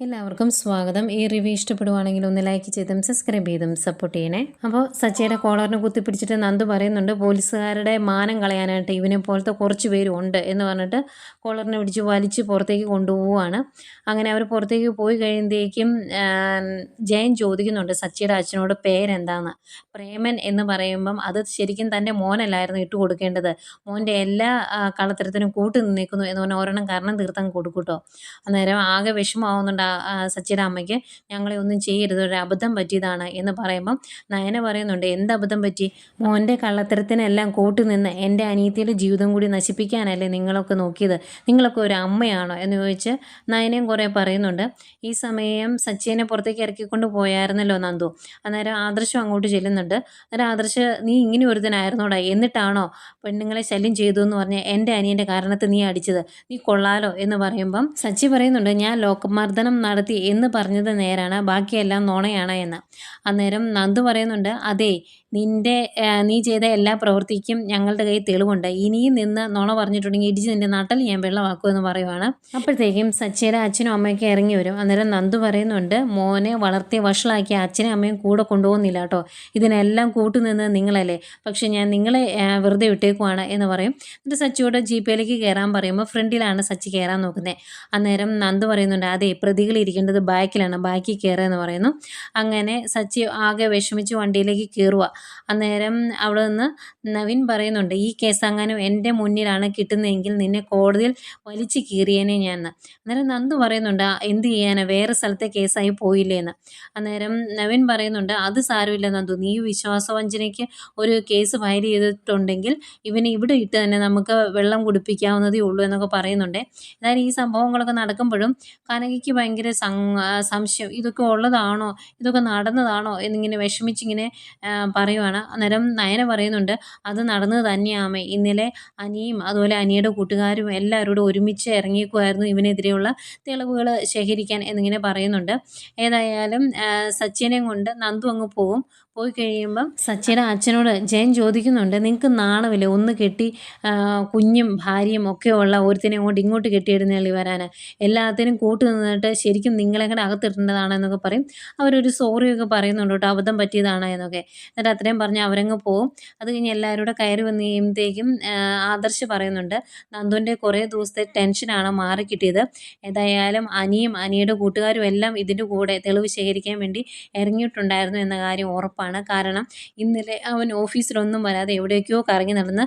എല്ലാവർക്കും സ്വാഗതം. ഈ റിവ്യൂ ഇഷ്ടപ്പെടുവാണെങ്കിൽ ഒന്ന് ലൈക്ക് ചെയ്തും സബ്സ്ക്രൈബ് ചെയ്തും സപ്പോർട്ട് ചെയ്യണേ. അപ്പോൾ സച്ചയുടെ കോളറിനെ കുത്തിപ്പിടിച്ചിട്ട് നന്ദു പറയുന്നുണ്ട് പോലീസുകാരുടെ മാനം കളയാനായിട്ട് ഇവനെ പോലത്തെ കുറച്ച് പേരും ഉണ്ട് എന്ന് പറഞ്ഞിട്ട് കോളറിനെ പിടിച്ച് വലിച്ച് പുറത്തേക്ക് കൊണ്ടുപോവുകയാണ് അങ്ങനെ അവർ പുറത്തേക്ക് പോയി കഴിയുമ്പോഴേക്കും ജയൻ ചോദിക്കുന്നുണ്ട് സച്ചയുടെ അച്ഛനോട് പേരെന്താന്ന്? പ്രേമൻ എന്ന് പറയുമ്പം അത് ശരിക്കും തന്റെ മോനല്ലായിരുന്നു ഇട്ട് കൊടുക്കേണ്ടത്. മോന്റെ എല്ലാ കളത്തരത്തിനും കൂട്ടു നിന്നേക്കുന്നു എന്ന് പറഞ്ഞാൽ ഒരെണ്ണം കാരണം തീർത്ഥം കൊടുക്കൂട്ടോ അന്നേരം ആകെ വിഷമമാവുന്നുണ്ട് സച്ചിയുടെ ഞങ്ങളെ ഒന്നും ചെയ്യരുത് ഒരു അബദ്ധം പറ്റിയതാണ് എന്ന് പറയുമ്പം നയന പറയുന്നുണ്ട് എന്ത് അബദ്ധം പറ്റി? മോന്റെ കള്ളത്തരത്തിനെല്ലാം കൂട്ടു നിന്ന് എന്റെ അനിയത്തിയുടെ ജീവിതം കൂടി നശിപ്പിക്കാനല്ലേ നിങ്ങളൊക്കെ നോക്കിയത്? നിങ്ങളൊക്കെ ഒരു അമ്മയാണോ? എന്ന് ചോദിച്ച് നയനയും കുറേ പറയുന്നുണ്ട് ഈ സമയം സച്ചിനെ പുറത്തേക്ക് ഇറക്കിക്കൊണ്ട് പോയായിരുന്നല്ലോ നന്ദു. അന്നേരം ആദർശം അങ്ങോട്ട് ചെല്ലുന്നുണ്ട്. അന്നേരം ആദർശ് നീ ഇങ്ങനെ ഒരുത്തനായിരുന്നോടാ? എന്നിട്ടാണോ പെണ്ണുങ്ങളെ ശല്യം ചെയ്തു എന്ന് പറഞ്ഞ് എന്റെ അനിയന്റെ കാരണത്ത് നീ അടിച്ചത്? നീ കൊള്ളാലോ? എന്ന് പറയുമ്പം സച്ചി പറയുന്നുണ്ട് ഞാൻ ലോകമർദ്ദനം നടത്തി എന്ന് പറഞ്ഞത് നേരാണ്. ബാക്കിയെല്ലാം നോണയാണ് എന്ന്. അന്നേരം നന്ദു പറയുന്നുണ്ട് അതെ നിന്റെ നീ ചെയ്ത എല്ലാ പ്രവൃത്തിക്കും ഞങ്ങളുടെ കയ്യിൽ തെളിവുണ്ട്. ഇനിയും നിന്ന് നോണ പറഞ്ഞിട്ടുണ്ടെങ്കിൽ ഇടിച്ച് നിന്റെ നട്ടൽ ഞാൻ വെള്ളമാക്കും എന്ന് പറയുവാണ്. അപ്പോഴത്തേക്കും സച്ചിയുടെ അച്ഛനും അമ്മയൊക്കെ ഇറങ്ങി വരും. അന്നേരം നന്ദു പറയുന്നുണ്ട് മോനെ വളർത്തി വഷളാക്കിയ അച്ഛനെ അമ്മയും കൂടെ കൊണ്ടുപോകുന്നില്ല കേട്ടോ. ഇതിനെല്ലാം കൂട്ടുനിന്ന് നിങ്ങളല്ലേ. പക്ഷെ ഞാൻ നിങ്ങളെ വെറുതെ വിട്ടേക്കുവാണ് എന്ന് പറയും. എന്നിട്ട് സച്ചിയോട് ജി ജീപ്പയിലേക്ക് കയറാൻ പറയുമ്പോൾ ഫ്രണ്ടിലാണ് സച്ചി കയറാൻ നോക്കുന്നത്. അന്നേരം നന്ദു പറയുന്നുണ്ട് അതെ പ്രതികൾ ഇരിക്കേണ്ടത് ബാക്കിലാണ് ബാക്കിൽ കയറുക എന്ന് പറയുന്നു. അങ്ങനെ സച്ചി ആകെ വിഷമിച്ച് വണ്ടിയിലേക്ക് കയറുക അന്നേരം അവിടെ നിന്ന് നവീൻ പറയുന്നുണ്ട് ഈ കേസ് അങ്ങാനും എന്റെ മുന്നിലാണ് കിട്ടുന്നതെങ്കിൽ നിന്നെ കോടതിയിൽ വലിച്ചു കീറിയേനെ ഞാൻ എന്ന്." അന്നേരം നന്ദു പറയുന്നുണ്ട് എന്ത് ചെയ്യാനാ? വേറെ സ്ഥലത്തെ കേസായി പോയില്ലേ എന്ന് അന്നേരം നവീൻ പറയുന്നുണ്ട് അത് സാരമില്ല നന്ദു. നീ വിശ്വാസവഞ്ചനയ്ക്ക് ഒരു കേസ് ഫയൽ ചെയ്തിട്ടുണ്ടെങ്കിൽ ഇവനെ ഇവിടെ ഇട്ട് തന്നെ നമുക്ക് വെള്ളം കുടിപ്പിക്കാവുന്നതേ ഉള്ളൂ എന്നൊക്കെ പറയുന്നുണ്ട്. എന്നാലും ഈ സംഭവങ്ങളൊക്കെ നടക്കുമ്പോഴും കനകയ്ക്ക് ഭയങ്കര ആ, സംശയം ഇതൊക്കെ ഉള്ളതാണോ ഇതൊക്കെ നടന്നതാണോ എന്നിങ്ങനെ വിഷമിച്ചിങ്ങനെ പറയുവാണ്. അന്നേരം നയന പറയുന്നുണ്ട് അത് നടന്നത് തന്നെയാമേ ഇന്നലെ അനിയും അതുപോലെ അനിയുടെ കൂട്ടുകാരും എല്ലാവരോടും ഒരുമിച്ച് ഇറങ്ങിയേക്കുമായിരുന്നു ഇവനെതിരെയുള്ള തെളിവുകൾ ശേഖരിക്കാൻ എന്നിങ്ങനെ പറയുന്നുണ്ട്. ഏതായാലും സച്ചിനെ കൊണ്ട് നന്ദു അങ്ങ് പോകും പോയി കഴിയുമ്പം സച്ചിയുടെ അച്ഛനോട് ജയൻ ചോദിക്കുന്നുണ്ട് നിങ്ങൾക്ക് നാണമില്ലേ? ഒന്ന് കെട്ടി കുഞ്ഞും ഭാര്യയും ഒക്കെ ഉള്ള ഒരുത്തിനെ ഇങ്ങോട്ട് ഇങ്ങോട്ട് കെട്ടിയിടുന്നേളി വരാൻ എല്ലാത്തിനും കൂട്ടു നിന്നിട്ട് ശരിക്കും നിങ്ങളെ കൂടെ അകത്തിടേണ്ടതാണ് എന്നൊക്കെ പറയും. അവരൊരു സോറിയൊക്കെ പറയുന്നുണ്ട് കേട്ടോ അബദ്ധം പറ്റിയതാണ് എന്നൊക്കെ. എന്നിട്ട് അത്രയും പറഞ്ഞ് അവരങ്ങ് പോവും. അത് കഴിഞ്ഞ് എല്ലാവരും കൂടെ കയറി വന്ന് കഴിയുമ്പോഴത്തേക്കും ആദർശ് പറയുന്നുണ്ട് നന്ദുവിന്റെ കുറേ ദിവസത്തെ ടെൻഷനാണ് മാറി കിട്ടിയത് ഏതായാലും അനിയും അനിയുടെ കൂട്ടുകാരും എല്ലാം ഇതിന്റെ കൂടെ തെളിവ് ശേഖരിക്കാൻ വേണ്ടി ഇറങ്ങിയിട്ടുണ്ടായിരുന്നു എന്ന കാര്യം ഉറപ്പാണ്. കാരണം ഇന്നലെ അവൻ ഓഫീസിലൊന്നും വരാതെ എവിടേക്കോ കറങ്ങി നടന്ന്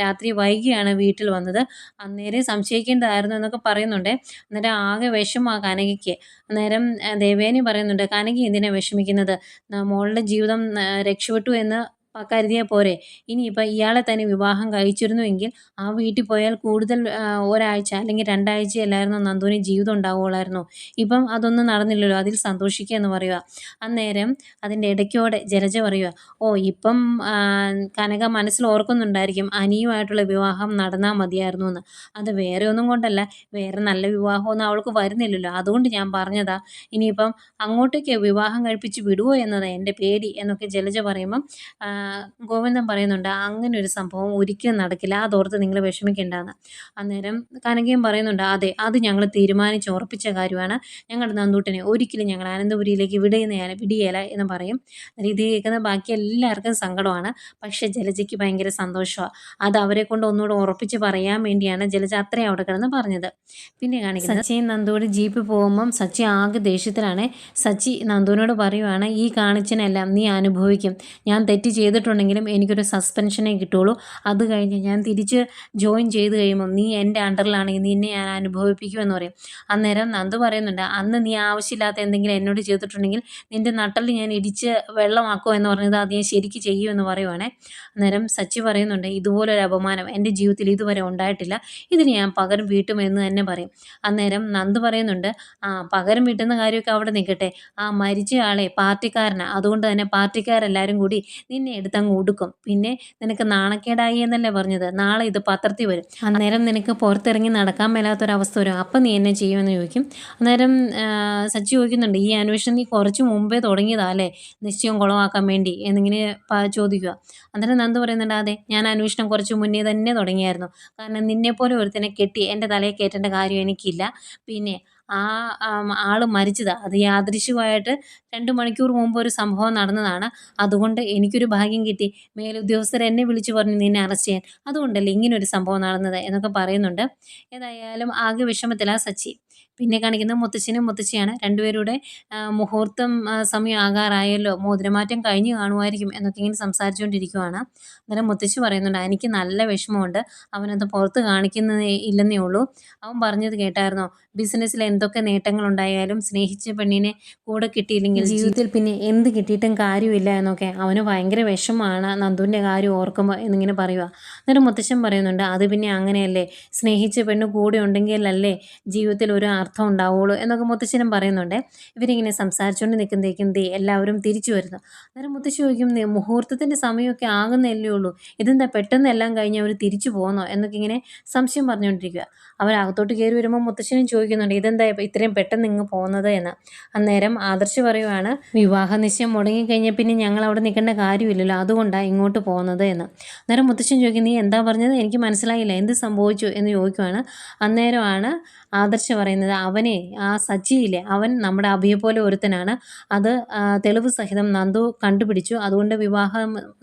രാത്രി വൈകിയാണ് വീട്ടിൽ വന്നത്. അന്നേരം സംശയിക്കേണ്ടതായിരുന്നു എന്നൊക്കെ പറയുന്നുണ്ട്. അന്നേരം ആകെ വിഷമാ കനകയ്ക്ക്. അന്നേരം ദേവേനി പറയുന്നുണ്ട് കനകി എന്തിനാണ് വിഷമിക്കുന്നത്? മോളുടെ ജീവിതം രക്ഷപ്പെട്ടു എന്ന് കരുതിയാൽ പോരെ. ഇനിയിപ്പോൾ ഇയാളെ തന്നെ വിവാഹം കഴിച്ചിരുന്നുവെങ്കിൽ ആ വീട്ടിൽ പോയാൽ കൂടുതൽ ഒരാഴ്ച അല്ലെങ്കിൽ രണ്ടാഴ്ച അല്ലായിരുന്നു നന്ദുവിന് ജീവിതം ഉണ്ടാവുകയുള്ളായിരുന്നു. ഇപ്പം അതൊന്നും നടന്നില്ലല്ലോ. അതിൽ സന്തോഷിക്കുക എന്ന് പറയുക. അന്നേരം അതിന്റെ ഇടയ്ക്കോടെ ജലജ പറയുക ഓ ഇപ്പം കനക മനസ്സിൽ ഓർക്കുന്നുണ്ടായിരിക്കും അനിയുമായിട്ടുള്ള വിവാഹം നടന്നാൽ മതിയായിരുന്നു എന്ന്. അത് വേറെ ഒന്നും കൊണ്ടല്ല. വേറെ നല്ല വിവാഹമൊന്നും അവൾക്ക് വരുന്നില്ലല്ലോ. അതുകൊണ്ട് ഞാൻ പറഞ്ഞതാ ഇനിയിപ്പം അങ്ങോട്ടേക്ക് വിവാഹം കഴിപ്പിച്ച് വിടുവോ എന്നതാണ് എന്റെ പേടി എന്നൊക്കെ ജലജ പറയുമ്പം ഗോവിന്ദൻ പറയുന്നുണ്ട് അങ്ങനെ ഒരു സംഭവം ഒരിക്കലും നടക്കില്ല. അതോർത്ത് നിങ്ങൾ വിഷമിക്കേണ്ടെന്ന്. അന്നേരം കനകയും പറയുന്നുണ്ട് അതെ അത് ഞങ്ങൾ തീരുമാനിച്ച് ഉറപ്പിച്ച കാര്യമാണ്. ഞങ്ങളുടെ നന്ദൂട്ടനെ ഒരിക്കലും ഞങ്ങൾ അനന്തപുരിയിലേക്ക് വിടുന്നയാല വിടിയേല എന്ന് പറയും. ഇത് കേൾക്കുന്ന ബാക്കി എല്ലാവർക്കും സങ്കടമാണ്. പക്ഷേ ജലജയ്ക്ക് ഭയങ്കര സന്തോഷമാണ് അത് അവരെ കൊണ്ട് ഒന്നുകൂടെ ഉറപ്പിച്ച് പറയാൻ വേണ്ടിയാണ് ജലജ അത്രയും അവിടെ കിടന്ന് പറഞ്ഞത്. പിന്നെ കാണിക്കുന്നത് സച്ചിയും നന്ദുவோട് ജീപ്പ് പോകുമ്പം സച്ചി ആകെ ദേഷ്യത്തിലാണ്. സച്ചി നന്ദുവിനോട് പറയുവാണ് ഈ കാണിച്ചനെല്ലാം നീ അനുഭവിക്കും. ഞാൻ തെറ്റ് ചെയ്തിട്ടുണ്ടെങ്കിലും എനിക്കൊരു സസ്പെൻഷനേ കിട്ടുള്ളൂ. അത് കഴിഞ്ഞ് ഞാൻ തിരിച്ച് ജോയിൻ ചെയ്ത് കഴിയുമ്പോൾ നീ എന്റെ അണ്ടറിലാണെങ്കിൽ നിന്നെ ഞാൻ അനുഭവിപ്പിക്കുമെന്ന് പറയും. അന്നേരം നന്ദു പറയുന്നുണ്ട് അന്ന് നീ ആവശ്യമില്ലാത്ത എന്തെങ്കിലും എന്നോട് ചെയ്തിട്ടുണ്ടെങ്കിൽ നിന്റെ നട്ടൽ ഞാൻ ഇടിച്ച് വെള്ളമാക്കുമോ എന്ന് പറഞ്ഞത് അത് ഞാൻ ശരിക്ക് ചെയ്യുമെന്ന് പറയുവാണേ. അന്നേരം സച്ചി പറയുന്നുണ്ട് ഇതുപോലൊരു അപമാനം. എന്റെ ജീവിതത്തിൽ ഇതുവരെ ഉണ്ടായിട്ടില്ല. ഇതിന് ഞാൻ പകരം വീട്ടുമെന്ന് തന്നെ പറയും. അന്നേരം നന്ദ് പറയുന്നുണ്ട് ആ പകരം വീട്ടുന്ന കാര്യമൊക്കെ അവിടെ നിൽക്കട്ടെ. ആ മരിച്ച ആളെ പാർട്ടിക്കാരനാണ് അതുകൊണ്ട് തന്നെ പാർട്ടിക്കാരെല്ലാവരും കൂടി നിന്നെ എടുത്തങ്ങ് ഉടുക്കും. പിന്നെ നിനക്ക് നാണക്കേടായി എന്നല്ലേ പറഞ്ഞത്? നാളെ ഇത് പത്രത്തിൽ വരും. അന്നേരം നിനക്ക് പുറത്തിറങ്ങി നടക്കാൻ മേലാത്തൊരവസ്ഥ വരും. അപ്പം നീ എന്നെ ചെയ്യുമെന്ന് ചോദിക്കും. അന്നേരം സച്ചി ചോദിക്കുന്നുണ്ട് ഈ അന്വേഷണം നീ കുറച്ച് മുമ്പേ തുടങ്ങിയതാ അല്ലേ? നിശ്ചയം കുളമാക്കാൻ വേണ്ടി എന്നിങ്ങനെ ചോദിക്കുക. അന്നേരം നന്ദു പറയുന്നുണ്ട് അതെ ഞാൻ അന്വേഷണം കുറച്ച് മുന്നേ തന്നെ തുടങ്ങിയായിരുന്നു. കാരണം നിന്നെപ്പോലെ ഒരുത്തനെ കെട്ടി എന്റെ തലയിൽ കയറ്റേണ്ട കാര്യം എനിക്കില്ല. പിന്നെ ആ ആൾ മരിച്ചത്. അത് യാദൃശ്യമായിട്ട് രണ്ട് മണിക്കൂർ മുമ്പ് ഒരു സംഭവം നടന്നതാണ്. അതുകൊണ്ട് എനിക്കൊരു ഭാഗ്യം കിട്ടി. മേലുദ്യോഗസ്ഥർ എന്നെ വിളിച്ചു പറഞ്ഞു നിന്നെ അറസ്റ്റ് ചെയ്യാൻ. അതുകൊണ്ടല്ലേ ഇങ്ങനെ ഒരു സംഭവം നടന്നത് എന്നൊക്കെ പറയുന്നുണ്ട്. ഏതായാലും ആകെ വിഷമത്തിലാണ് സച്ചി. പിന്നെ കാണിക്കുന്നത് മുത്തശ്ശനും മുത്തശ്ശിയാണ്. രണ്ടുപേരുടെ മുഹൂർത്തം സമയം ആകാറായല്ലോ. മോതിരമാറ്റം കഴിഞ്ഞ് കാണുമായിരിക്കും എന്നൊക്കെ ഇങ്ങനെ സംസാരിച്ചുകൊണ്ടിരിക്കുവാണ്. അന്നേരം മുത്തശ്ശി പറയുന്നുണ്ട് എനിക്ക് നല്ല വിഷമമുണ്ട്. അവനത് പുറത്ത് കാണിക്കുന്നതേ ഇല്ലെന്നേ ഉള്ളൂ. അവൻ പറഞ്ഞത് കേട്ടായിരുന്നോ? ബിസിനസ്സിൽ എന്തൊക്കെ നേട്ടങ്ങളുണ്ടായാലും സ്നേഹിച്ച പെണ്ണിനെ കൂടെ കിട്ടിയില്ലെങ്കിൽ ജീവിതത്തിൽ പിന്നെ എന്ത് കിട്ടിയിട്ടും കാര്യമില്ല എന്നൊക്കെ അവന് ഭയങ്കര വിഷമമാണ് നന്ദുവിന്റെ കാര്യം ഓർക്കുമ്പോൾ എന്നിങ്ങനെ പറയുക. അന്നേരം മുത്തശ്ശൻ പറയുന്നുണ്ട് അത് പിന്നെ അങ്ങനെയല്ലേ? സ്നേഹിച്ച പെണ്ണ് കൂടെ ഉണ്ടെങ്കിലല്ലേ ജീവിതത്തിൽ ഒരു അർത്ഥം ഉണ്ടാവുള്ളൂ എന്നൊക്കെ മുത്തശ്ശനും പറയുന്നുണ്ട്. ഇവരിങ്ങനെ സംസാരിച്ചുകൊണ്ട് നിൽക്കുന്നതേക്കും ദേ എല്ലാവരും തിരിച്ചു വരുന്നു അന്നേരം മുത്തശ്ശി ചോദിക്കും "ദേ, മുഹൂർത്തത്തിന്റെ സമയമൊക്കെ ആകുന്നല്ലേ ഉള്ളൂ. ഇതെന്താ പെട്ടെന്ന് എല്ലാം കഴിഞ്ഞ് അവർ തിരിച്ചു പോകുന്നോ? എന്നൊക്കെ ഇങ്ങനെ സംശയം പറഞ്ഞുകൊണ്ടിരിക്കുക അവരകത്തോട്ട് കയറി വരുമ്പോൾ മുത്തശ്ശനും ചോദിക്കുന്നുണ്ട് ഇതെന്താ ഇത്രയും പെട്ടെന്ന് ഇങ്ങ് പോകുന്നത് എന്ന്? അന്നേരം ആദർശ് പറയുവാണ് വിവാഹ നിശ്ചയം മുടങ്ങിക്കഴിഞ്ഞാൽ പിന്നെ ഞങ്ങൾ അവിടെ നിൽക്കേണ്ട കാര്യമില്ലല്ലോ അതുകൊണ്ടാണ് ഇങ്ങോട്ട് പോകുന്നത് എന്ന്. അന്നേരം മുത്തശ്ശൻ ചോദിക്കും നീ എന്താ പറഞ്ഞത്? എനിക്ക് മനസ്സിലായില്ല എന്ത് സംഭവിച്ചു? എന്ന് ചോദിക്കുവാണ്. അന്നേരമാണ് ആദർശ് പറയുന്നത് അവനെ ആ സച്ചിയിലെ അവൻ നമ്മുടെ അഭിയെ പോലെ ഒരുത്തനാണ്. അത് തെളിവ് സഹിതം നന്ദു കണ്ടുപിടിച്ചു. അതുകൊണ്ട് വിവാഹ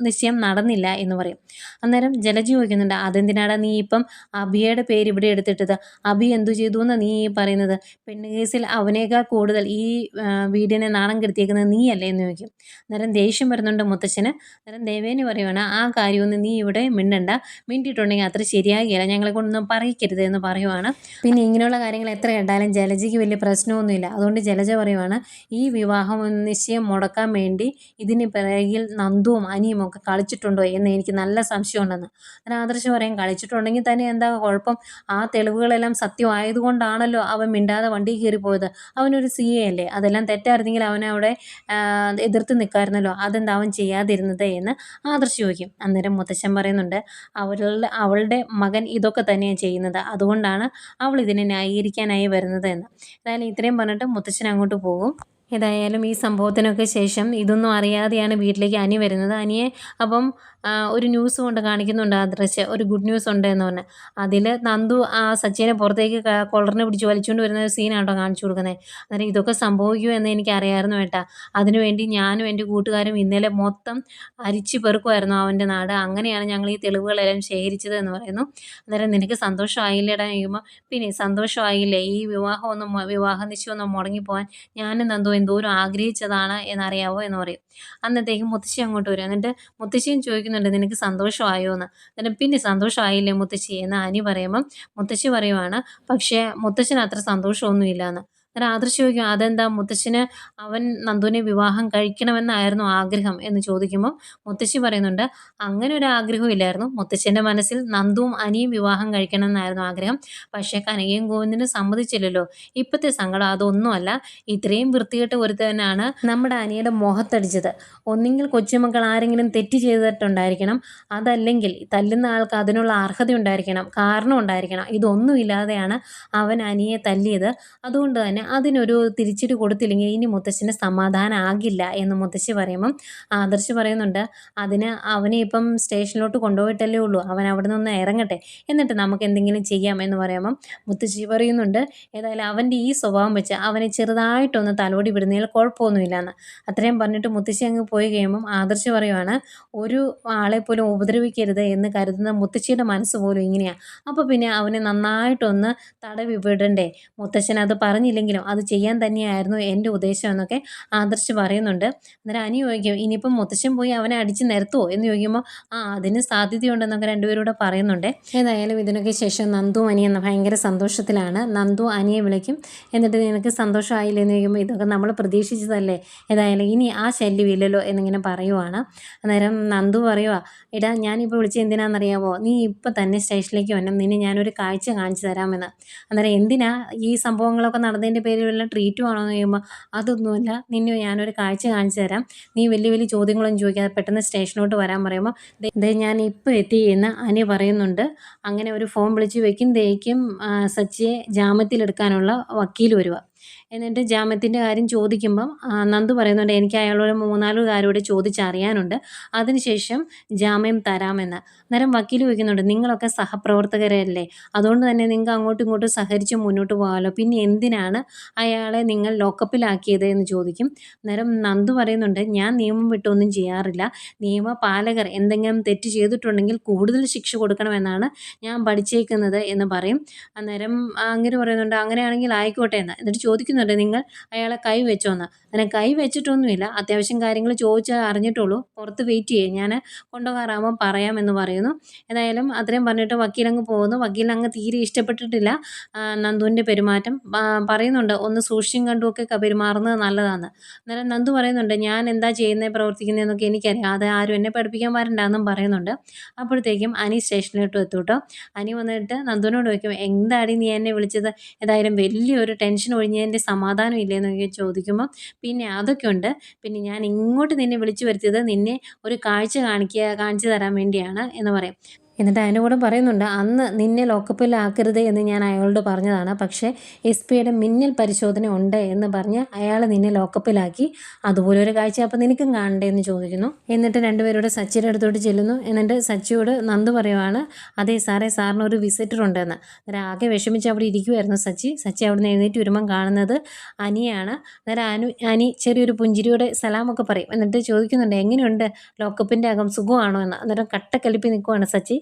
നിശ്ചയം നടന്നില്ല എന്ന് പറയും. അന്നേരം ജലജി ചോദിക്കുന്നുണ്ട് അതെന്തിനാടാ നീ ഇപ്പം അഭിയുടെ പേര് ഇവിടെ എടുത്തിട്ടത് അഭി എന്തു ചെയ്തു എന്ന് നീ ഈ പറയുന്നത്? പെണ്ണ് കേസിൽ അവനേക്കാൾ കൂടുതൽ ഈ വീടിനെ നാണം കെടുത്തിയേക്കുന്നത് നീയല്ലേ എന്ന് ചോദിക്കും. നേരം ദേഷ്യം വരുന്നുണ്ട് മുത്തച്ഛന്. നേരം ദേവേനി പറയുവാണ് ആ കാര്യമൊന്നും നീ ഇവിടെ മിണ്ടണ്ട. മിണ്ടിയിട്ടുണ്ടെങ്കിൽ അത്ര ശരിയാകില്ല ഞങ്ങളെ കൊണ്ടൊന്നും പറയിക്കരുത് എന്ന് പറയുവാണ്. പിന്നെ ഇങ്ങനെയുള്ള കാര്യങ്ങൾ എത്ര കണ്ടാലും ജലജയ്ക്ക് വലിയ പ്രശ്നമൊന്നുമില്ല. അതുകൊണ്ട് ജലജ പറയുവാണ് ഈ വിവാഹം നിശ്ചയം മുടക്കാൻ വേണ്ടി ഇതിന് പിറകിൽ നന്ദുവും അനിയും ഒക്കെ കളിച്ചിട്ടുണ്ടോ? എന്ന് എനിക്ക് നല്ല സംശയമുണ്ടെന്ന്. അന്നേരം ആദർശ് പറയും കളിച്ചിട്ടുണ്ടെങ്കിൽ തന്നെ എന്താ കുഴപ്പം? ആ തെളിവുകളെല്ലാം സത്യമായതുകൊണ്ടാണല്ലോ അവൻ മിണ്ടാതെ വണ്ടി കയറി പോയത് അവനൊരു സി എ അല്ലേ? അതെല്ലാം തെറ്റായിരുന്നെങ്കിൽ അവനവിടെ എതിർത്ത് നിൽക്കാമായിരുന്നല്ലോ അതെന്താ അവൻ ചെയ്യാതിരുന്നത് എന്ന് ആദർശ് ചോദിക്കും. അന്നേരം മുത്തശ്ശൻ പറയുന്നുണ്ട് അവളുടെ അവളുടെ മകൻ ഇതൊക്കെ തന്നെയാണ് ചെയ്യുന്നത്. അതുകൊണ്ടാണ് അവൾ ഇതിനെ ന്യായീകരിക്കാനായി വരുന്നത് എന്ന്. ഏതായാലും ഇത്രയും പറഞ്ഞിട്ട് മുത്തശ്ശൻ അങ്ങോട്ട് പോകും. ഏതായാലും ഈ സംഭവത്തിനൊക്കെ ശേഷം ഇതൊന്നും അറിയാതെയാണ് വീട്ടിലേക്ക് അനി വരുന്നത്. അനിയെ അപ്പം ഒരു ന്യൂസ് കൊണ്ട് കാണിക്കുന്നുണ്ട്. ആ ദൃശ്യം ഒരു ഗുഡ് ന്യൂസ് ഉണ്ട് എന്ന് പറഞ്ഞ്. അതിൽ നന്ദു ആ സച്ചിനെ പുറത്തേക്ക് കൊളറിനെ പിടിച്ച് വലിച്ചുകൊണ്ട് വരുന്ന ഒരു സീനാണ് കേട്ടോ കാണിച്ചു കൊടുക്കുന്നത് അന്നേരം ഇതൊക്കെ സംഭവിക്കുമോ എന്ന് എനിക്ക് അറിയാമായിരുന്നു കേട്ടാ അതിനുവേണ്ടി ഞാനും എന്റെ കൂട്ടുകാരും ഇന്നലെ മൊത്തം അരിച്ചു പെറുക്കുമായിരുന്നു അവന്റെ നാട്. അങ്ങനെയാണ് ഞങ്ങൾ ഈ തെളിവുകളെല്ലാം ശേഖരിച്ചത് എന്ന് പറയുന്നു. അന്നേരം നിനക്ക് സന്തോഷമായില്ലേടാ ചോദിക്കുമ്പോൾ പിന്നെ സന്തോഷമായില്ലേ? ഈ വിവാഹം ഒന്നും വിവാഹ നിശ്ചയം ഒന്നും മുടങ്ങിപ്പോവാൻ ഞാനും നന്ദു എന്തോരം ആഗ്രഹിച്ചതാണ് എന്നറിയാവോ എന്ന് പറയും. അന്നത്തേക്ക് മുത്തശ്ശി അങ്ങോട്ട് വരും. എന്നിട്ട് മുത്തശ്ശിയും ചോദിക്കുന്നുണ്ട് നിനക്ക് സന്തോഷമായോ എന്ന് എന്നിട്ട് പിന്നെ സന്തോഷമായില്ലേ മുത്തശ്ശി? എന്ന് അനി പറയുമ്പം മുത്തശ്ശി പറയുവാണ് പക്ഷേ മുത്തശ്ശന് അത്ര സന്തോഷമൊന്നുമില്ല എന്ന് അന്നേരം ആദർശ് ചോദിക്കും അതെന്താ മുത്തശ്ശന് അവൻ നന്ദുവിനെ വിവാഹം കഴിക്കണമെന്നായിരുന്നു ആഗ്രഹം? എന്ന് ചോദിക്കുമ്പോൾ മുത്തശ്ശി പറയുന്നുണ്ട് അങ്ങനെ ഒരു ആഗ്രഹം ഇല്ലായിരുന്നു. മുത്തശ്ശന്റെ മനസ്സിൽ നന്ദുവും അനിയും വിവാഹം കഴിക്കണമെന്നായിരുന്നു ആഗ്രഹം. പക്ഷേ കനകയും ഗോവിന്ദനും സമ്മതിച്ചില്ലല്ലോ. ഇപ്പോഴത്തെ സങ്കടം അതൊന്നുമല്ല. ഇത്രയും വൃത്തികെട്ട ഒരുത്തവനാണ് നമ്മുടെ അനിയുടെ മുഖത്തടിച്ചത് ഒന്നെങ്കിൽ കൊച്ചുമക്കൾ ആരെങ്കിലും തെറ്റ് ചെയ്തിട്ടുണ്ടായിരിക്കണം. അതല്ലെങ്കിൽ തല്ലുന്ന ആൾക്ക് അതിനുള്ള അർഹത ഉണ്ടായിരിക്കണം കാരണം ഉണ്ടായിരിക്കണം. ഇതൊന്നുമില്ലാതെയാണ് അവൻ അനിയെ തല്ലിയത്. അതുകൊണ്ട് തന്നെ അതിനൊരു തിരിച്ചിട്ട് കൊടുത്തില്ലെങ്കിൽ ഇനി മുത്തശ്ശന് സമാധാനം ആകില്ല എന്ന് മുത്തശ്ശി പറയുമ്പം ആദർശ് പറയുന്നുണ്ട് അതിന് അവനെ ഇപ്പം സ്റ്റേഷനിലോട്ട് കൊണ്ടുപോയിട്ടല്ലേ ഉള്ളൂ അവൻ അവിടെ നിന്ന് ഇറങ്ങട്ടെ എന്നിട്ട് നമുക്ക് എന്തെങ്കിലും ചെയ്യാം എന്ന് പറയുമ്പം മുത്തശ്ശി പറയുന്നുണ്ട് ഏതായാലും അവന്റെ ഈ സ്വഭാവം വെച്ച് അവനെ ചെറുതായിട്ടൊന്ന് തലോടി വിടുന്നതിൽ കുഴപ്പമൊന്നുമില്ലെന്ന്. അത്രയും പറഞ്ഞിട്ട് മുത്തശ്ശി അങ്ങ് പോയി കഴിയുമ്പം ആദർശ് പറയുവാണ് ഒരു ആളെ പോലും ഉപദ്രവിക്കരുത് എന്ന് കരുതുന്ന മുത്തശ്ശിയുടെ മനസ്സ് പോലും ഇങ്ങനെയാണ് അപ്പോൾ പിന്നെ അവനെ നന്നായിട്ടൊന്ന് തടവി വിടണ്ടേ? മുത്തശ്ശൻ അത് പറഞ്ഞില്ലെങ്കിലും അത് ചെയ്യാൻ തന്നെയായിരുന്നു എന്റെ ഉദ്ദേശം എന്നൊക്കെ ആദർശ് പറയുന്നുണ്ട്. അന്നേരം അനി ചോദിക്കും ഇനിയിപ്പം മുത്തശ്ശൻ പോയി അവനെ അടിച്ച് നിരത്തുമോ എന്ന് ചോദിക്കുമ്പോൾ ആ അതിന് സാധ്യതയുണ്ടെന്നൊക്കെ രണ്ടുപേരൂടെ പറയുന്നുണ്ട്. ഏതായാലും ഇതിനൊക്കെ ശേഷം നന്ദു അനി എന്ന ഭയങ്കര സന്തോഷത്തിലാണ്. നന്ദു അനിയെ വിളിക്കും. എന്നിട്ട് നിനക്ക് സന്തോഷമായില്ലേ എന്ന് ചോദിക്കുമ്പോൾ ഇതൊക്കെ നമ്മൾ പ്രതീക്ഷിച്ചതല്ലേ? ഏതായാലും ഇനി ആ ശല്യമില്ലല്ലോ എന്നിങ്ങനെ പറയുവാണ്. അന്നേരം നന്ദു പറയുക എടാ ഞാനിപ്പോൾ വിളിച്ചത് എന്തിനാണെന്നറിയാമോ നീ ഇപ്പം തന്നെ സ്റ്റേഷനിലേക്ക് വരണം. നിന്നെ ഞാനൊരു കാഴ്ച കാണിച്ചു തരാമെന്ന്. അന്നേരം എന്തിനാ ഈ സംഭവങ്ങളൊക്കെ നടന്നതിന്റെ പേരിൽ വല്ല ട്രീറ്റും ആണോ എന്ന് ചോദിക്കുമ്പോൾ അതൊന്നുമല്ല. നിന്നെ ഞാനൊരു കാഴ്ച കാണിച്ചു തരാം. നീ വലിയ വലിയ ചോദ്യങ്ങളൊന്നും ചോദിക്കാതെ പെട്ടെന്ന് സ്റ്റേഷനിലോട്ട് വരാൻ പറയുമ്പോൾ ദേ- ഞാൻ ഇപ്പോൾ എത്തി എന്ന് അനി പറയുന്നുണ്ട്. അങ്ങനെ ഒരു ഫോൺ വിളിച്ച് വെക്കും. തേക്കും സച്ചിയെ ജാമ്യത്തിലെടുക്കാനുള്ള വക്കീൽ വരുക എന്നിട്ട് ജാമ്യത്തിന്റെ കാര്യം ചോദിക്കുമ്പം നന്ദു പറയുന്നുണ്ട് എനിക്ക് അയാളോട് മൂന്നാൽ കാര്യമൂടെ ചോദിച്ചറിയാനുണ്ട്. അതിനുശേഷം ജാമ്യം തരാമെന്ന്. അന്നേരം വക്കീൽ ചോദിക്കുന്നുണ്ട് നിങ്ങളൊക്കെ സഹപ്രവർത്തകരല്ലേ? അതുകൊണ്ട് തന്നെ നിങ്ങൾക്ക് അങ്ങോട്ടും ഇങ്ങോട്ടും സഹകരിച്ച് മുന്നോട്ട് പോകാമല്ലോ. പിന്നെ എന്തിനാണ് അയാളെ നിങ്ങൾ ലോക്കപ്പിലാക്കിയത്? എന്ന് ചോദിക്കും. അന്നേരം നന്ദു പറയുന്നുണ്ട് ഞാൻ നിയമം വിട്ടൊന്നും ചെയ്യാറില്ല. നിയമപാലകർ എന്തെങ്കിലും തെറ്റ് ചെയ്തിട്ടുണ്ടെങ്കിൽ കൂടുതൽ ശിക്ഷ കൊടുക്കണമെന്നാണ് ഞാൻ പഠിച്ചേക്കുന്നത് എന്ന് പറയും. അന്നേരം അങ്ങനെ പറയുന്നുണ്ട് അങ്ങനെയാണെങ്കിൽ ആയിക്കോട്ടെ എന്ന്. എന്നിട്ട് ചോദിക്കുന്നുണ്ട് നിങ്ങൾ അയാളെ കൈ വെച്ചോന്ന്? അങ്ങനെ കൈ വെച്ചിട്ടൊന്നുമില്ല. അത്യാവശ്യം കാര്യങ്ങൾ ചോദിച്ചാൽ അറിഞ്ഞിട്ടുള്ളൂ. പുറത്ത് വെയിറ്റ് ചെയ്യും. ഞാൻ കൊണ്ടുപോകാറാകുമ്പോൾ പറയാമെന്ന് പറയുന്നു. എന്തായാലും അത്രയും പറഞ്ഞിട്ട് വക്കീലങ്ങ് പോകുന്നു. വക്കീലങ്ങ് തീരെ ഇഷ്ടപ്പെട്ടിട്ടില്ല നന്ദുവിന്റെ പെരുമാറ്റം. പറയുന്നുണ്ട് ഒന്ന് സൂക്ഷ്യം കണ്ടുമൊക്കെ പെരുമാറുന്നത് നല്ലതാണ് അന്നേരം നന്ദു പറയുന്നുണ്ട് ഞാൻ എന്താ ചെയ്യുന്നത് പ്രവർത്തിക്കുന്നതെന്നൊക്കെ എനിക്കറിയാം. അത് ആരും എന്നെ പഠിപ്പിക്കാൻ വരണ്ടെന്നും പറയുന്നുണ്ട്. അപ്പോഴത്തേക്കും അനി സ്റ്റേഷനിലോട്ട് എത്തൂട്ടോ അനി വന്നിട്ട് നന്ദുവിനോട് ചോദിക്കും എന്താടി നീ എന്നെ വിളിച്ചത്? ഏതായാലും വലിയൊരു ടെൻഷൻ ഒഴിഞ്ഞതിന്റെ സമാധാനം ഇല്ലേന്നൊക്കെ ചോദിക്കുമ്പോൾ പിന്നെ അതൊക്കെ ഉണ്ട്. പിന്നെ ഞാൻ ഇങ്ങോട്ട് നിന്നെ വിളിച്ചു വരുത്തിയത് നിന്നെ ഒരു കാഴ്ച കാണിക്കുക കാണിച്ചു തരാൻ വേണ്ടിയാണ് എന്ന് പറയും. എന്നിട്ട് അതിന്റെ കൂടെ പറയുന്നുണ്ട് അന്ന് നിന്നെ ലോക്കപ്പിലാക്കരുത് എന്ന് ഞാൻ അയാളോട് പറഞ്ഞതാണ്. പക്ഷേ എസ് പിയുടെ മിന്നൽ പരിശോധന ഉണ്ട് എന്ന് പറഞ്ഞ് അയാൾ നിന്നെ ലോക്കപ്പിലാക്കി. അതുപോലെ ഒരു കാഴ്ച അപ്പം നിനക്കും കാണണ്ടേ എന്ന് ചോദിക്കുന്നു. എന്നിട്ട് രണ്ടുപേരോട് സച്ചിയുടെ അടുത്തോട്ട് ചെല്ലുന്നു. എന്നിട്ട് സച്ചിയോട് നന്ദു പറയുവാണ് അതേ സാറേ സാറിന് ഒരു വിസിറ്റർ ഉണ്ടെന്ന്. അന്നേരം ആകെ വിഷമിച്ച് അവിടെ ഇരിക്കുമായിരുന്നു സച്ചി. സച്ചി അവിടെ നിന്ന് എഴുന്നേറ്റ് വരുമ്പം കാണുന്നത് അനിയാണ്. അന്നേരം അനു അനി ചെറിയൊരു പുഞ്ചിരിയോടെ സലാമൊക്കെ പറയും. എന്നിട്ട് ചോദിക്കുന്നുണ്ട് എങ്ങനെയുണ്ട്? ലോക്കപ്പിന്റെ അകം സുഖമാണോ? എന്ന്. അന്നേരം കട്ടക്കലിപ്പി നിൽക്കുവാണ് സച്ചി.